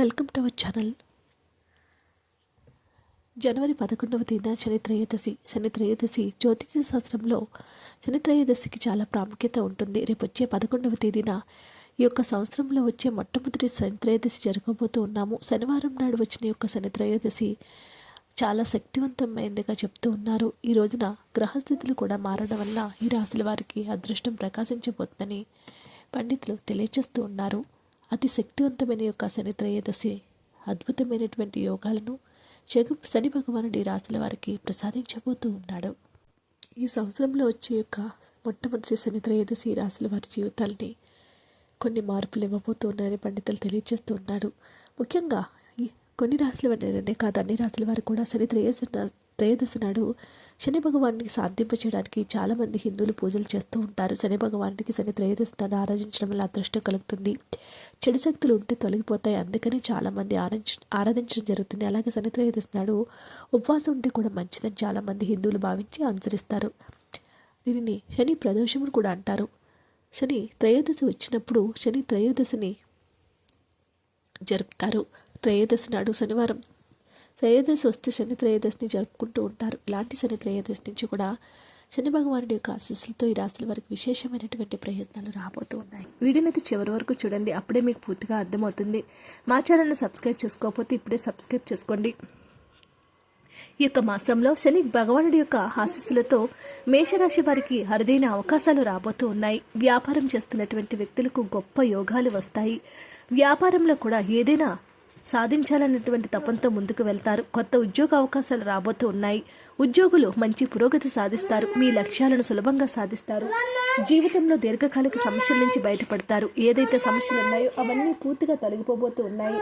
Welcome to our channel. జనవరి పదకొండవ తేదీన శని త్రయోదశి శని త్రయోదశి జ్యోతిష శాస్త్రంలో శని త్రయోదశికి చాలా ప్రాముఖ్యత ఉంటుంది. రేపు వచ్చే పదకొండవ తేదీన ఈ యొక్క సంవత్సరంలో వచ్చే మొట్టమొదటి శని త్రయోదశి జరగబోతూ ఉన్నాము. శనివారం నాడు వచ్చిన యొక్క శని త్రయోదశి చాలా శక్తివంతమైనదిగా చెప్తూ ఉన్నారు. ఈ రోజున గ్రహస్థితులు కూడా మారడం వల్ల ఈ రాశుల వారికి అదృష్టం ప్రకాశించబోతుందని పండితులు తెలియచేస్తూ ఉన్నారు. అతి శక్తివంతమైన యొక్క శని త్రయోదశి అద్భుతమైనటువంటి యోగాలను శగు శని భగవానుడి రాశుల వారికి ప్రసాదించబోతూ ఉన్నాడు. ఈ సంవత్సరంలో వచ్చే యొక్క మొట్టమొదటి శని త్రయోదశి రాశుల వారి జీవితాల్ని కొన్ని మార్పులు ఇవ్వబోతూ ఉన్నాయని పండితులు తెలియజేస్తూ ఉన్నాడు. ముఖ్యంగా ఈ కొన్ని రాశుల వారినే కాదు అన్ని రాశుల వారు కూడా శని త్రయోదశి త్రయోదశి నాడు శని భగవాన్ని సాధింపచేయడానికి చాలామంది హిందువులు పూజలు చేస్తూ ఉంటారు. శని భగవానికి శని త్రయోదశి నాడు ఆరాధించడం వల్ల అదృష్టం కలుగుతుంది. చెడు శక్తులు ఉంటే తొలగిపోతాయి. అందుకని చాలామంది ఆరాధించ ఆరాధించడం జరుగుతుంది. అలాగే శని త్రయోదశి నాడు ఉపవాసం ఉంటే కూడా మంచిదని చాలామంది హిందువులు భావించి అనుసరిస్తారు. దీనిని శని ప్రదోషమును కూడా అంటారు. శని త్రయోదశి వచ్చినప్పుడు శని త్రయోదశిని జరుపుతారు. త్రయోదశి నాడు శనివారం త్రయోదశి వస్తే శని త్రయోదశిని జరుపుకుంటూ ఉంటారు. ఇలాంటి శని త్రయోదశి నుంచి కూడా శని భగవానుడి యొక్క ఆశీస్సులతో ఈ రాశుల వారికి విశేషమైనటువంటి ప్రయత్నాలు రాబోతూ ఉన్నాయి. వీడియోని చివరి వరకు చూడండి. అప్పుడే మీకు పూర్తిగా అర్థమవుతుంది. మా ఛానల్ని సబ్స్క్రైబ్ చేసుకోకపోతే ఇప్పుడే సబ్స్క్రైబ్ చేసుకోండి. ఈ యొక్క మాసంలో శని భగవానుడి యొక్క ఆశీస్సులతో మేషరాశి వారికి అరుదైన అవకాశాలు రాబోతూ ఉన్నాయి. వ్యాపారం చేస్తున్నటువంటి వ్యక్తులకు గొప్ప యోగాలు వస్తాయి. వ్యాపారంలో కూడా ఏదైనా సాధించాలన్నటువంటి తపంతో ముందుకు వెళ్తారు. కొత్త ఉద్యోగ అవకాశాలు రాబోతూ ఉన్నాయి. ఉద్యోగులు మంచి పురోగతి సాధిస్తారు. మీ లక్ష్యాలను సులభంగా సాధిస్తారు. జీవితంలో దీర్ఘకాలిక సమస్యల నుంచి బయటపడతారు. ఏదైతే సమస్యలు ఉన్నాయో అవన్నీ పూర్తిగా తొలగిపోబోతూ ఉన్నాయి.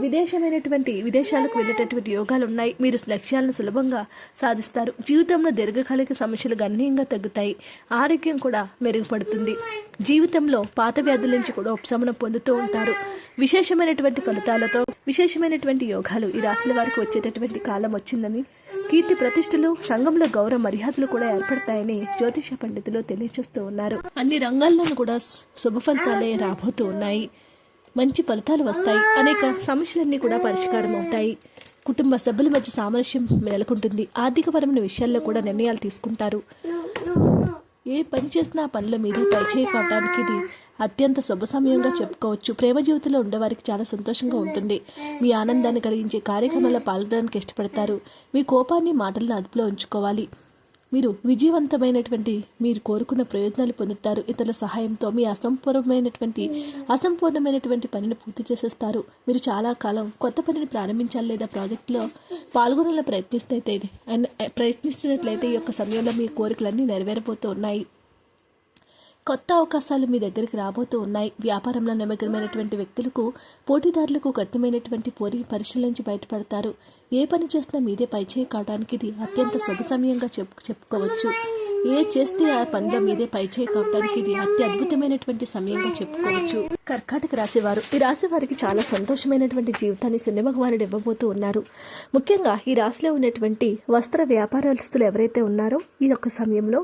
విదేశమైనటువంటి విదేశాలకు వెళ్ళేటటువంటి యోగాలు ఉన్నాయి. మీరు లక్ష్యాలను సులభంగా సాధిస్తారు. జీవితంలో దీర్ఘకాలిక సమస్యలు గణనీయంగా తగ్గుతాయి. ఆరోగ్యం కూడా మెరుగుపడుతుంది. జీవితంలో పాత వ్యాధుల నుంచి కూడా ఉపశమనం పొందుతూ ఉంటారు. విశేషమైనటువంటి ఫలితాలతో విశేషమైనటువంటి యోగాలు ఈ రాశుల వారికి వచ్చేటటువంటి కాలం వచ్చిందని కీర్తి ప్రతిష్టలు సంఘంలో గౌరవ మర్యాదలు కూడా ఏర్పడతాయని జ్యోతిష పండితులు తెలియజేస్తూ ఉన్నారు. అన్ని రంగాల్లోనూ కూడా శుభ ఫలితాలే రాబోతూ ఉన్నాయి. మంచి ఫలితాలు వస్తాయి. అనేక సమస్యలన్నీ కూడా పరిష్కారం అవుతాయి. కుటుంబ సభ్యుల మధ్య సామరస్యం నెలకొంటుంది. ఆర్థికపరమైన విషయాల్లో కూడా నిర్ణయాలు తీసుకుంటారు. ఏ పని చేసినా పనిలో పనుల మీద పైచేయి కావడానికి ఇది అత్యంత శుభ సమయంగా చెప్పుకోవచ్చు. ప్రేమ జీవితంలో ఉండేవారికి చాలా సంతోషంగా ఉంటుంది. మీ ఆనందాన్ని కలిగించే కార్యక్రమాల్లో పాల్గొనడానికి ఇష్టపడతారు. మీ కోపాన్ని మాటలను అదుపులో ఉంచుకోవాలి. మీరు విజయవంతమైనటువంటి మీరు కోరుకున్న ప్రయోజనాలు పొందుతారు. ఇతరుల సహాయంతో మీ అసంపూర్ణమైనటువంటి అసంపూర్ణమైనటువంటి పనిని పూర్తి చేసేస్తారు. మీరు చాలా కాలం కొత్త పనిని ప్రారంభించాలి లేదా ప్రాజెక్టులో పాల్గొనాలని ప్రయత్నిస్తే ప్రయత్నిస్తున్నట్లయితే ఈ యొక్క సమయంలో మీ కోరికలన్నీ నెరవేరబోతూ ఉన్నాయి కొత్త అవకాశాలు మీ దగ్గరికి రాబోతూ ఉన్నాయి. వ్యాపారంలో నిమగ్నమైనటువంటి వ్యక్తులకు పోటీదారులకు కఠినమైనటువంటి పోరి పరిశీలించి నుంచి బయటపడతారు. ఏ పని చేసినా మీదే పైచేయి కావడానికి ఇది అత్యంత శుభ సమయంగా చెప్పు చెప్పుకోవచ్చు. ఏ చేస్తే ఆ పనిలో మీదే పైచేయి కావడానికి ఇది అతి అద్భుతమైనటువంటి సమయంగా చెప్పుకోవచ్చు. కర్కాటక రాశివారు ఈ రాశి వారికి చాలా సంతోషమైనటువంటి జీవితాన్ని శని భగవానుడు ఇవ్వబోతూ ఉన్నారు. ముఖ్యంగా ఈ రాశిలో ఉన్నటువంటి వస్త్ర వ్యాపారస్తులు ఎవరైతే ఉన్నారో ఈ యొక్క సమయంలో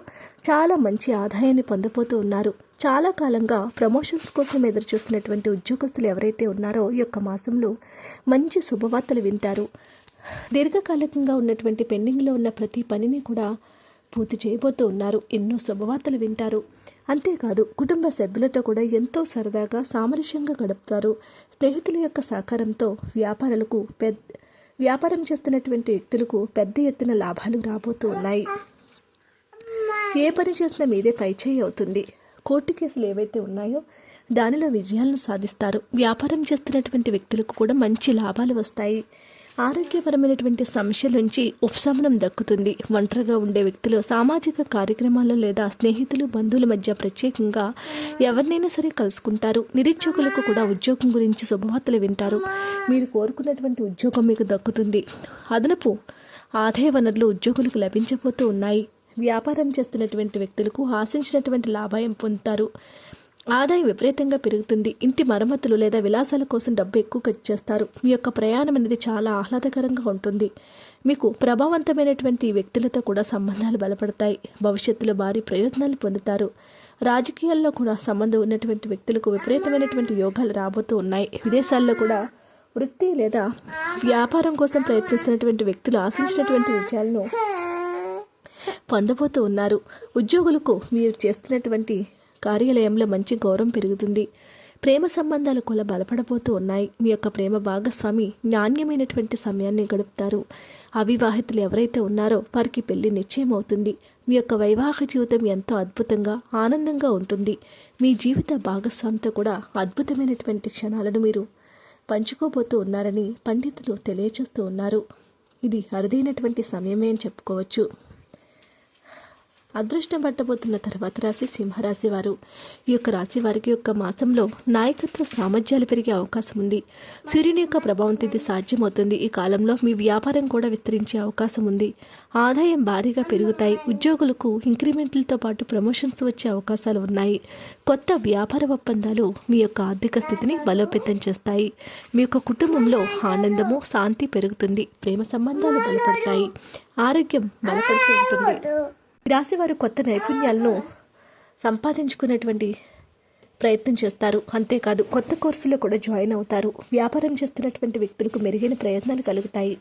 చాలా మంచి ఆదాయాన్ని పొందబోతూ ఉన్నారు. చాలా కాలంగా ప్రమోషన్స్ కోసం ఎదురు చూస్తున్నటువంటి ఉద్యోగస్తులు ఎవరైతే ఉన్నారో ఈ యొక్క మాసంలో మంచి శుభవార్తలు వింటారు. దీర్ఘకాలికంగా ఉన్నటువంటి పెండింగ్లో ఉన్న ప్రతి పనిని కూడా పూర్తి చేయబోతూ ఉన్నారు. ఎన్నో శుభవార్తలు వింటారు. అంతేకాదు కుటుంబ సభ్యులతో కూడా ఎంతో సరదాగా సామరస్యంగా గడుపుతారు. స్నేహితుల యొక్క సహకారంతో వ్యాపారులకు పెద్ద వ్యాపారం చేస్తున్నటువంటి వ్యక్తులకు పెద్ద ఎత్తున లాభాలు రాబోతూ ఉన్నాయి. ఏ పని చేసినా మీదే పైచేయి అవుతుంది. కోర్టు కేసులు ఏవైతే ఉన్నాయో దానిలో విజయాలను సాధిస్తారు. వ్యాపారం చేస్తున్నటువంటి వ్యక్తులకు కూడా మంచి లాభాలు వస్తాయి. ఆరోగ్యపరమైనటువంటి సమస్యల నుంచి ఉపశమనం దక్కుతుంది. ఒంటరిగా ఉండే వ్యక్తులు సామాజిక కార్యక్రమాలు లేదా స్నేహితులు బంధువుల మధ్య ప్రత్యేకంగా ఎవరినైనా సరే కలుసుకుంటారు. నిరుద్యోగులకు కూడా ఉద్యోగం గురించి శుభవార్తలు వింటారు. మీరు కోరుకున్నటువంటి ఉద్యోగం మీకు దక్కుతుంది. అదనపు ఆదాయ వనరులు ఉద్యోగులకు లభించబోతూ ఉన్నాయి. వ్యాపారం చేస్తున్నటువంటి వ్యక్తులకు ఆశించినటువంటి లాభాయం పొందుతారు. ఆదాయం విపరీతంగా పెరుగుతుంది. ఇంటి మరమ్మతులు లేదా విలాసాల కోసం డబ్బు ఎక్కువ ఖర్చు చేస్తారు. మీ యొక్క ప్రయాణం అనేది చాలా ఆహ్లాదకరంగా ఉంటుంది. మీకు ప్రభావవంతమైనటువంటి వ్యక్తులతో కూడా సంబంధాలు బలపడతాయి. భవిష్యత్తులో భారీ ప్రయోజనాలు పొందుతారు. రాజకీయాల్లో కూడా సంబంధం ఉన్నటువంటి వ్యక్తులకు విపరీతమైనటువంటి యోగాలు రాబోతూ ఉన్నాయి. విదేశాల్లో కూడా వృత్తి లేదా వ్యాపారం కోసం ప్రయత్నిస్తున్నటువంటి వ్యక్తులు ఆశించినటువంటి విజయాలను పొందబోతూ ఉన్నారు. ఉద్యోగులకు మీరు చేస్తున్నటువంటి కార్యాలయంలో మంచి గౌరవం పెరుగుతుంది. ప్రేమ సంబంధాలు కూడా బలపడబోతూ ఉన్నాయి. మీ యొక్క ప్రేమ భాగస్వామి నాణ్యమైనటువంటి సమయాన్ని గడుపుతారు. అవివాహితులు ఎవరైతే ఉన్నారో వారికి పెళ్ళి నిశ్చయం అవుతుంది మీ యొక్క వైవాహిక జీవితం ఎంతో అద్భుతంగా ఆనందంగా ఉంటుంది. మీ జీవిత భాగస్వామితో కూడా అద్భుతమైనటువంటి క్షణాలను మీరు పంచుకోబోతూ ఉన్నారని పండితులు తెలియచేస్తూ ఉన్నారు. ఇది అరుదైనటువంటి సమయమే అని చెప్పుకోవచ్చు. అదృష్టం పట్టబోతున్న తర్వాత రాశి సింహరాశి వారు. ఈ యొక్క రాశి వారికి యొక్క మాసంలో నాయకత్వ సామర్థ్యాలు పెరిగే అవకాశం ఉంది. సూర్యుని యొక్క ప్రభావం ఇది సాధ్యమవుతుంది. ఈ కాలంలో మీ వ్యాపారం కూడా విస్తరించే అవకాశం ఉంది. ఆదాయం భారీగా పెరుగుతాయి. ఉద్యోగులకు ఇంక్రిమెంట్లతో పాటు ప్రమోషన్స్ వచ్చే అవకాశాలు ఉన్నాయి. కొత్త వ్యాపార ఒప్పందాలు మీ యొక్క ఆర్థిక స్థితిని బలోపేతం చేస్తాయి. మీ యొక్క కుటుంబంలో ఆనందము శాంతి పెరుగుతుంది. ప్రేమ సంబంధాలు బలపడతాయి. ఆరోగ్యం బలపడుతూ ఉంటుంది. రాసేవారు కొత్త నైపుణ్యాలను సంపాదించుకునేటువంటి ప్రయత్నం చేస్తారు. అంతేకాదు కొత్త కోర్సులో కూడా జాయిన్ అవుతారు. వ్యాపారం చేస్తున్నటువంటి వ్యక్తులకు మెరుగైన ప్రయత్నాలు కలుగుతాయి.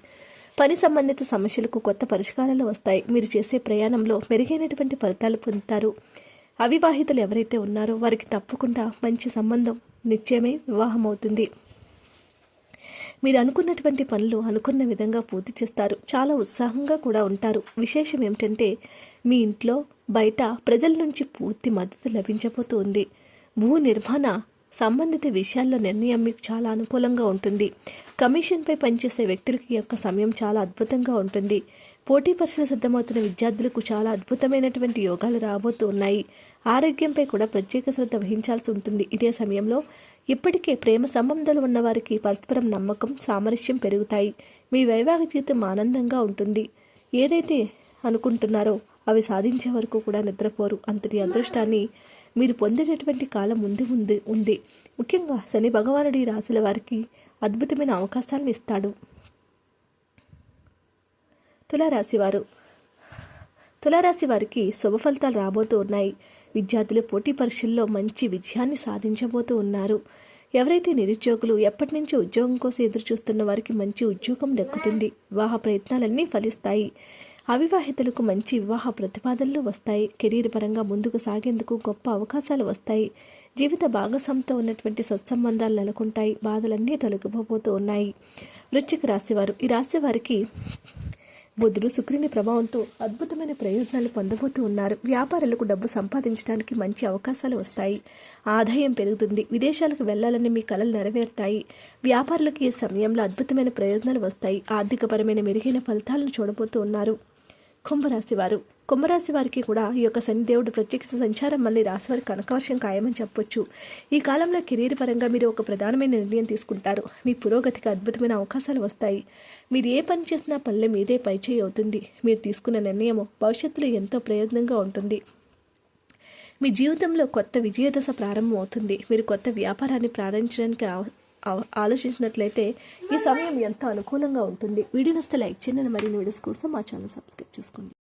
పని సంబంధిత సమస్యలకు కొత్త పరిష్కారాలు వస్తాయి. మీరు చేసే ప్రయాణంలో మెరుగైనటువంటి ఫలితాలు పొందుతారు. అవివాహితులు ఎవరైతే ఉన్నారో వారికి తప్పకుండా మంచి సంబంధం నిత్యమే వివాహం అవుతుంది మీరు అనుకున్నటువంటి పనులు అనుకున్న విధంగా పూర్తి చేస్తారు. చాలా ఉత్సాహంగా కూడా ఉంటారు. విశేషం ఏమిటంటే మీ ఇంట్లో బయట ప్రజల నుంచి పూర్తి మద్దతు లభించబోతూ ఉంది భూ నిర్మాణ సంబంధిత విషయాల్లో నిర్ణయం మీకు చాలా అనుకూలంగా ఉంటుంది. కమిషన్పై పనిచేసే వ్యక్తులకి యొక్క సమయం చాలా అద్భుతంగా ఉంటుంది. పోటీ పరీక్షలు సిద్ధమవుతున్న విద్యార్థులకు చాలా అద్భుతమైనటువంటి యోగాలు రాబోతూ ఉన్నాయి ఆరోగ్యంపై కూడా ప్రత్యేక శ్రద్ధ వహించాల్సి ఉంటుంది. ఇదే సమయంలో ఇప్పటికే ప్రేమ సంబంధాలు ఉన్నవారికి పరస్పరం నమ్మకం సామరస్యం పెరుగుతాయి. మీ వైవాహిక జీవితం ఆనందంగా ఉంటుంది. ఏదైతే అనుకుంటున్నారో అవి సాధించే వరకు కూడా నిద్రపోరు. అంతటి అదృష్టాన్ని మీరు పొందేటటువంటి కాలం ముందు ఉంది ఉంది. ముఖ్యంగా శని భగవానుడి రాశుల వారికి అద్భుతమైన అవకాశాలను ఇస్తాడు. తులారాశి వారు. తులారాశి వారికి శుభ ఫలితాలు రాబోతూ ఉన్నాయి. విద్యార్థులు పోటీ పరీక్షల్లో మంచి విజయాన్ని సాధించబోతూ ఉన్నారు. ఎవరైతే నిరుద్యోగులు ఎప్పటి నుంచో ఉద్యోగం కోసం ఎదురు చూస్తున్న వారికి మంచి ఉద్యోగం దక్కుతుంది. వివాహ ప్రయత్నాలన్నీ ఫలిస్తాయి. అవివాహితులకు మంచి వివాహ ప్రతిపాదనలు వస్తాయి. కెరీర్ పరంగా ముందుకు సాగేందుకు గొప్ప అవకాశాలు వస్తాయి. జీవిత భాగస్వామితో ఉన్నటువంటి సత్సంబంధాలు నెలకొంటాయి. బాధలన్నీ తొలగిపోతూ ఉన్నాయి. వృశ్చిక రాశివారు. ఈ రాశి వారికి బుధుడు శుక్రుని ప్రభావంతో అద్భుతమైన ప్రయోజనాలు పొందబోతూ ఉన్నారు. వ్యాపారులకు డబ్బు సంపాదించడానికి మంచి అవకాశాలు వస్తాయి. ఆదాయం పెరుగుతుంది. విదేశాలకు వెళ్ళాలని మీ కళలు నెరవేరుతాయి. వ్యాపారులకు ఈ సమయంలో అద్భుతమైన ప్రయోజనాలు వస్తాయి. ఆర్థికపరమైన మెరుగైన ఫలితాలను చూడబోతూ ఉన్నారు. కుంభరాశి వారు కుంభరాశి వారికి కూడా ఈ యొక్క శనిదేవుడు ప్రత్యక్ష సంచారం మళ్ళీ రాశి వారికి కనకవర్షం ఖాయమని చెప్పొచ్చు. ఈ కాలంలో కెరీర్ పరంగా మీరు ఒక ప్రధానమైన నిర్ణయం తీసుకుంటారు. మీ పురోగతికి అద్భుతమైన అవకాశాలు వస్తాయి. మీరు ఏ పని చేసినా పనులు మీదే పైచేయి అవుతుంది. మీరు తీసుకున్న నిర్ణయం భవిష్యత్తులో ఎంతో ప్రయోజనంగా ఉంటుంది. మీ జీవితంలో కొత్త విజయదశ ప్రారంభం అవుతుంది మీరు కొత్త వ్యాపారాన్ని ప్రారంభించడానికి ఆలోచించినట్లయితే ఈ సమయం ఎంతో అనుకూలంగా ఉంటుంది. వీడియో నస్తే లైక్ చేయండి. మరిన్ని వీడియోస్ కోసం మా ఛానల్ సబ్స్క్రైబ్ చేసుకోండి.